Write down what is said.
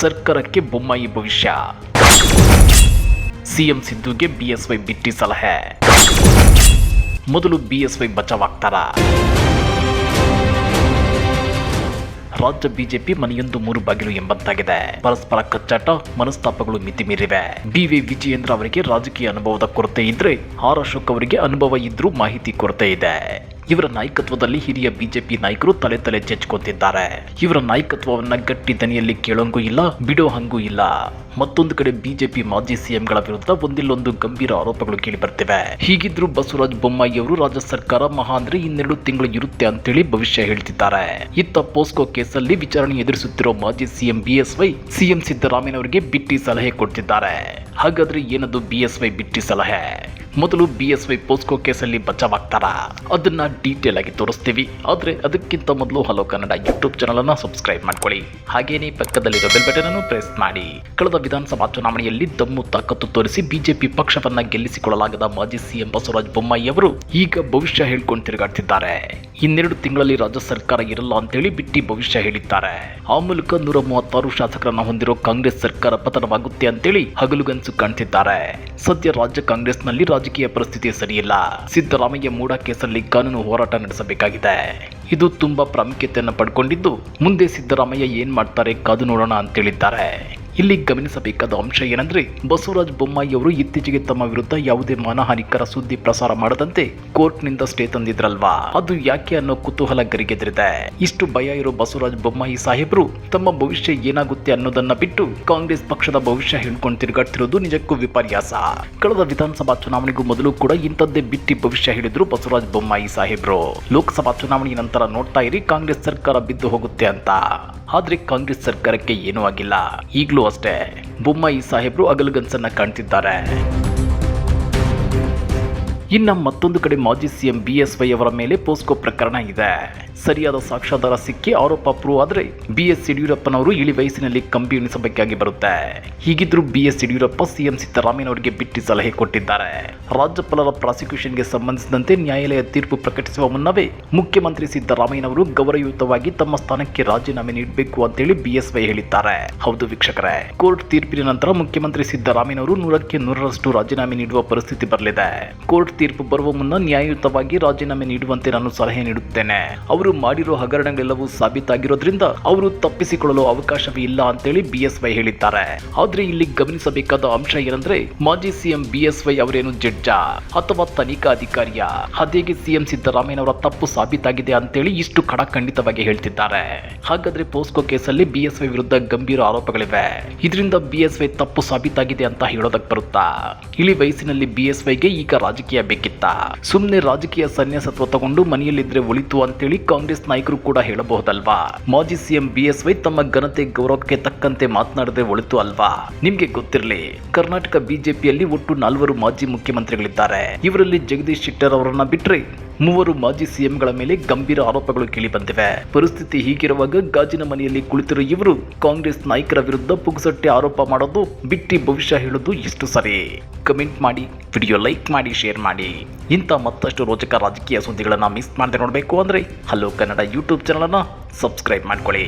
ಸರ್ಕಾರಕ್ಕೆ ಬೊಮ್ಮಾಯಿ ಭವಿಷ್ಯ. CM ಸಿದ್ದುಗೆ BSY ಬಿಟ್ಟಿ ಸಲಹೆ. ಮೊದಲು ಬಿಎಸ್ವೈ ಬಚಾವಾಗ್ತಾರ. ರಾಜ್ಯ ಬಿಜೆಪಿ ಮನೆಯೊಂದು ಮೂರು ಬಾಗಿಲು ಎಂಬಂತಾಗಿದೆ. ಪರಸ್ಪರ ಕಚ್ಚಾಟ, ಮನಸ್ತಾಪಗಳು ಮಿತಿ ಮೀರಿವೆ ಬಿವಿ ವಿಜಯೇಂದ್ರ ಅವರಿಗೆ ರಾಜಕೀಯ ಅನುಭವದ ಕೊರತೆ ಇದ್ರೆ, ಆರ್ ಅಶೋಕ್ ಅವರಿಗೆ ಅನುಭವ ಇದ್ರೂ ಮಾಹಿತಿ ಕೊರತೆ ಇದೆ. ಇವರ ನಾಯಕತ್ವದಲ್ಲಿ ಹಿರಿಯ ಬಿಜೆಪಿ ನಾಯಕರು ತಲೆ ತಲೆ ಚೆಚ್ಕೊತಿದ್ದಾರೆ ಇವರ ನಾಯಕತ್ವವನ್ನ ಗಟ್ಟಿ ದನಿಯಲ್ಲಿ ಕೇಳೋಂಗೂ ಇಲ್ಲ, ಬಿಡೋ ಹಂಗೂ ಇಲ್ಲ. ಮತ್ತೊಂದು ಕಡೆ ಬಿಜೆಪಿ ಮಾಜಿ ಸಿಎಂಗಳ ವಿರುದ್ಧ ಒಂದಿಲ್ಲೊಂದು ಗಂಭೀರ ಆರೋಪಗಳು ಕೇಳಿ ಬರ್ತಿವೆ ಹೀಗಿದ್ರು ಬಸವರಾಜ ಬೊಮ್ಮಾಯಿ ಅವರು ರಾಜ್ಯ ಸರ್ಕಾರ ಮಹಾ ಅಂದ್ರೆ ಇನ್ನೆರಡು ತಿಂಗಳು ಇರುತ್ತೆ ಅಂತೇಳಿ ಭವಿಷ್ಯ ಹೇಳ್ತಿದ್ದಾರೆ. ಇತ್ತ ಪೋಸ್ಕೋ ಕೇಸಲ್ಲಿ ವಿಚಾರಣೆ ಎದುರಿಸುತ್ತಿರೋ ಮಾಜಿ ಸಿಎಂ ಬಿಎಸ್ವೈ ಸಿಎಂ ಸಿದ್ದರಾಮಯ್ಯನವರಿಗೆ ಬಿಟ್ಟಿ ಸಲಹೆ ಕೊಡ್ತಿದ್ದಾರೆ. ಹಾಗಾದ್ರೆ ಏನದು ಬಿಎಸ್ವೈ ಬಿಟ್ಟಿ ಸಲಹೆ? ಮೊದಲು ಬಿಎಸ್ವೈ ಪೋಸ್ಕೋ ಕೇಸಲ್ಲಿ ಬಚಾವಾಗ್ತಾರ ಅದನ್ನ ಡೀಟೇಲ್ ಆಗಿ ತೋರಿಸ್ತೀವಿ. ಆದರೆ ಅದಕ್ಕಿಂತ ಮೊದಲು ಹಲೋ ಕನ್ನಡ ಯೂಟ್ಯೂಬ್ ಚಾನಲನ್ನು ಸಬ್ಸ್ಕ್ರೈಬ್ ಮಾಡ್ಕೊಳ್ಳಿ. ಹಾಗೇನೇ ಪಕ್ಕದಲ್ಲಿರೋ ಬೆಲ್ ಬಟನ್ ಅನ್ನು ಪ್ರೆಸ್ ಮಾಡಿ. ಕಳೆದ ವಿಧಾನಸಭಾ ಚುನಾವಣೆಯಲ್ಲಿ ದಮ್ಮು ತಾಕತ್ತು ತೋರಿಸಿ ಬಿಜೆಪಿ ಪಕ್ಷವನ್ನ ಗೆಲ್ಲಿಸಿಕೊಳ್ಳಲಾಗದ ಮಾಜಿ ಸಿಎಂ ಬಸವರಾಜ ಬೊಮ್ಮಾಯಿ ಅವರು ಈಗ ಭವಿಷ್ಯ ಹೇಳ್ಕೊಂಡು ತಿರುಗಾಡ್ತಿದ್ದಾರೆ. ಇನ್ನೆರಡು ತಿಂಗಳಲ್ಲಿ ರಾಜ್ಯ ಸರ್ಕಾರ ಇರಲ್ಲ ಅಂತೇಳಿ ಬಿಟ್ಟಿ ಭವಿಷ್ಯ ಹೇಳಿದ್ದಾರೆ. ಆ ಮೂಲಕ ನೂರ ಮೂವತ್ತಾರು ಶಾಸಕರನ್ನ ಹೊಂದಿರೋ ಕಾಂಗ್ರೆಸ್ ಸರ್ಕಾರ ಪತನವಾಗುತ್ತೆ ಅಂತೇಳಿ ಹಗಲುಗನ್ಸು ಕಾಣ್ತಿದ್ದಾರೆ. ಸದ್ಯ ರಾಜ್ಯ ಕಾಂಗ್ರೆಸ್ನಲ್ಲಿ ರಾಜಕೀಯ ಪರಿಸ್ಥಿತಿ ಸರಿಯಿಲ್ಲ. ಸಿದ್ದರಾಮಯ್ಯ ಮೂಡ ಕೇಸಲ್ಲಿ ಕಾನೂನು ಹೋರಾಟ ನಡೆಸಬೇಕಾಗಿದೆ. ಇದು ತುಂಬಾ ಪ್ರಾಮುಖ್ಯತೆಯನ್ನು ಪಡ್ಕೊಂಡಿದ್ದು, ಮುಂದೆ ಸಿದ್ದರಾಮಯ್ಯ ಏನ್ ಮಾಡ್ತಾರೆ ಕಾದು ನೋಡೋಣ ಅಂತೇಳಿದ್ದಾರೆ ಇಲ್ಲಿ ಗಮನಿಸಬೇಕಾದ ಅಂಶ ಏನಂದ್ರೆ ಬಸವರಾಜ ಬೊಮ್ಮಾಯಿ ಅವರು ಇತ್ತೀಚೆಗೆ ತಮ್ಮ ವಿರುದ್ಧ ಯಾವುದೇ ಮಾನಹಾನಿಕರ ಸುದ್ದಿ ಪ್ರಸಾರ ಮಾಡದಂತೆ ಕೋರ್ಟ್ನಿಂದ ಸ್ಟೇ ತಂದಿದ್ರಲ್ವಾ? ಅದು ಯಾಕೆ ಅನ್ನೋ ಕುತೂಹಲ ಗರಿಗೆದರಿದೆ ಇಷ್ಟು ಭಯ ಇರೋ ಬಸವರಾಜ ಬೊಮ್ಮಾಯಿ ಸಾಹೇಬರು ತಮ್ಮ ಭವಿಷ್ಯ ಏನಾಗುತ್ತೆ ಅನ್ನೋದನ್ನ ಬಿಟ್ಟು ಕಾಂಗ್ರೆಸ್ ಪಕ್ಷದ ಭವಿಷ್ಯ ಹೇಳ್ಕೊಂಡು ತಿರುಗಾಡ್ತಿರೋದು ನಿಜಕ್ಕೂ ವಿಪರ್ಯಾಸ. ಕಳೆದ ವಿಧಾನಸಭಾ ಚುನಾವಣೆಗೂ ಮೊದಲು ಕೂಡ ಇಂಥದ್ದೇ ಬಿಟ್ಟಿ ಭವಿಷ್ಯ ಹೇಳಿದ್ರು ಬಸವರಾಜ ಬೊಮ್ಮಾಯಿ ಸಾಹೇಬ್ರು. ಲೋಕಸಭಾ ಚುನಾವಣೆ ನಂತರ ನೋಡ್ತಾ ಇರಿ ಕಾಂಗ್ರೆಸ್ ಸರ್ಕಾರ ಬಿದ್ದು ಹೋಗುತ್ತೆ ಅಂತ. ಆದ್ರೆ ಕಾಂಗ್ರೆಸ್ ಸರ್ಕಾರಕ್ಕೆ ಏನೂ ಆಗಿಲ್ಲ. ಈಗಲೂ ಅಷ್ಟೇ. ಬೊಮ್ಮಾಯಿ ಸಾಹೇಬ್ರು ಅಗಲಗನ್ಸನ್ನ ಕಾಣ್ತಿದ್ದಾರೆ. ಇನ್ನ ಮತ್ತೊಂದು ಕಡೆ ಮಾಜಿ ಸಿಎಂ ಬಿ ಎಸ್ ವೈ ಅವರ ಮೇಲೆ ಪೋಸ್ಕೋ ಪ್ರಕರಣ ಇದೆ. ಸರಿಯಾದ ಸಾಕ್ಷ್ಯಾಧಾರ ಸಿಕ್ಕಿ ಆರೋಪ ಪ್ರೂವ್ ಆದರೆ ಬಿ ಎಸ್ ಯಡಿಯೂರಪ್ಪನವರು ಇಳಿ ವಯಸ್ಸಿನಲ್ಲಿ ಕಂಬಿ ಎಣಿಸಬೇಕಾಗಿ ಬರುತ್ತೆ. ಹೀಗಿದ್ರು ಬಿ ಎಸ್ ಯಡಿಯೂರಪ್ಪ ಸಿಎಂ ಸಿದ್ದರಾಮಯ್ಯನವರಿಗೆ ಬಿಟ್ಟು ಸಲಹೆ ಕೊಟ್ಟಿದ್ದಾರೆ. ರಾಜ್ಯಪಾಲರ ಪ್ರಾಸಿಕ್ಯೂಷನ್ಗೆ ಸಂಬಂಧಿಸಿದಂತೆ ನ್ಯಾಯಾಲಯ ತೀರ್ಪು ಪ್ರಕಟಿಸುವ ಮುನ್ನವೇ ಮುಖ್ಯಮಂತ್ರಿ ಸಿದ್ದರಾಮಯ್ಯನವರು ಗೌರವಯುತವಾಗಿ ತಮ್ಮ ಸ್ಥಾನಕ್ಕೆ ರಾಜೀನಾಮೆ ನೀಡಬೇಕು ಅಂತೇಳಿ ಬಿ ಎಸ್ ವೈ ಹೇಳಿದ್ದಾರೆ. ಹೌದು ವೀಕ್ಷಕರೇ, ಕೋರ್ಟ್ ತೀರ್ಪಿನ ನಂತರ ಮುಖ್ಯಮಂತ್ರಿ ಸಿದ್ದರಾಮಯ್ಯನವರು ನೂರಕ್ಕೆ ನೂರರಷ್ಟು ರಾಜೀನಾಮೆ ನೀಡುವ ಪರಿಸ್ಥಿತಿ ಬರಲಿದೆ. ಕೋರ್ಟ್ ತೀರ್ಪು ಬರುವ ಮುನ್ನ ನ್ಯಾಯಯುತವಾಗಿ ರಾಜೀನಾಮೆ ನೀಡುವಂತೆ ನಾನು ಸಲಹೆ ನೀಡುತ್ತೇನೆ. ಅವರು ಮಾಡಿರೋ ಹಗರಣಗಳೆಲ್ಲವೂ ಸಾಬೀತಾಗಿರೋದ್ರಿಂದ ಅವರು ತಪ್ಪಿಸಿಕೊಳ್ಳಲು ಅವಕಾಶವೇ ಇಲ್ಲ ಅಂತೇಳಿ ಬಿ ಎಸ್ ವೈ ಹೇಳಿದ್ದಾರೆ. ಆದ್ರೆ ಇಲ್ಲಿ ಗಮನಿಸಬೇಕಾದ ಅಂಶ ಏನಂದ್ರೆ ಮಾಜಿ ಸಿಎಂ ಬಿ ಎಸ್ ವೈ ಅವರೇನು ಜಡ್ಜ ಅಥವಾ ತನಿಖಾ ಅಧಿಕಾರಿಯ? ಅದೇಗೆ ಸಿಎಂ ಸಿದ್ದರಾಮಯ್ಯನವರ ತಪ್ಪು ಸಾಬೀತಾಗಿದೆ ಅಂತೇಳಿ ಇಷ್ಟು ಖಡಖಂಡಿತವಾಗಿ ಹೇಳ್ತಿದ್ದಾರೆ. ಹಾಗಾದ್ರೆ ಪೋಸ್ಕೋ ಕೇಸಲ್ಲಿ ಬಿ ಎಸ್ ವೈ ವಿರುದ್ಧ ಗಂಭೀರ ಆರೋಪಗಳಿವೆ. ಇದರಿಂದ ಬಿ ಎಸ್ ವೈ ತಪ್ಪು ಸಾಬೀತಾಗಿದೆ ಅಂತ ಹೇಳೋದಕ್ ಬರುತ್ತಾ? ಇಳಿ ವಯಸ್ಸಿನಲ್ಲಿ ಬಿ ಎಸ್ ವೈಗೆ ಈಗ ರಾಜಕೀಯ ಬೇಕಿತ್ತ? ಸುಮ್ಮನೆ ರಾಜಕೀಯ ಸನ್ಯಾಸತ್ವ ತಗೊಂಡು ಮನೆಯಲ್ಲಿದ್ರೆ ಒಳಿತು ಅಂತೇಳಿ ಕಾಂಗ್ರೆಸ್ ನಾಯಕರು ಕೂಡ ಹೇಳಬಹುದಲ್ವಾ? ಮಾಜಿ ಸಿಎಂ ಬಿ ಎಸ್ ವೈ ತಮ್ಮ ಘನತೆ ಗೌರವಕ್ಕೆ ತಕ್ಕಂತೆ ಮಾತನಾಡದೆ ಒಳಿತು ಅಲ್ವಾ? ನಿಮ್ಗೆ ಗೊತ್ತಿರಲಿ, ಕರ್ನಾಟಕ ಬಿಜೆಪಿಯಲ್ಲಿ ಒಟ್ಟು ನಾಲ್ವರು ಮಾಜಿ ಮುಖ್ಯಮಂತ್ರಿಗಳಿದ್ದಾರೆ. ಇವರಲ್ಲಿ ಜಗದೀಶ್ ಶೆಟ್ಟರ್ ಅವರನ್ನ ಬಿಟ್ರೆ ಮೂವರು ಮಾಜಿ ಸಿಎಂಗಳ ಮೇಲೆ ಗಂಭೀರ ಆರೋಪಗಳು ಕೇಳಿಬಂದಿವೆ. ಪರಿಸ್ಥಿತಿ ಹೀಗಿರುವಾಗ ಗಾಜಿನ ಮನೆಯಲ್ಲಿ ಕುಳಿತಿರುವ ಇವರು ಕಾಂಗ್ರೆಸ್ ನಾಯಕರ ವಿರುದ್ಧ ಪುಗ್ಸಟ್ಟೆ ಆರೋಪ ಮಾಡೋದು ಬಿಟ್ಟಿ ಭವಿಷ್ಯ ಹೇಳೋದು ಎಷ್ಟು ಸರಿ? ಕಮೆಂಟ್ ಮಾಡಿ, ವಿಡಿಯೋ ಲೈಕ್ ಮಾಡಿ, ಶೇರ್ ಮಾಡಿ. ಇಂಥ ಮತ್ತಷ್ಟು ರೋಚಕ ರಾಜಕೀಯ ಸುದ್ದಿಗಳನ್ನು ಮಿಸ್ ಮಾಡದೆ ನೋಡಬೇಕು ಅಂದರೆ ಹಲೋ ಕನ್ನಡ ಯೂಟ್ಯೂಬ್ ಚಾನಲನ್ನು ಸಬ್ಸ್ಕ್ರೈಬ್ ಮಾಡ್ಕೊಳ್ಳಿ.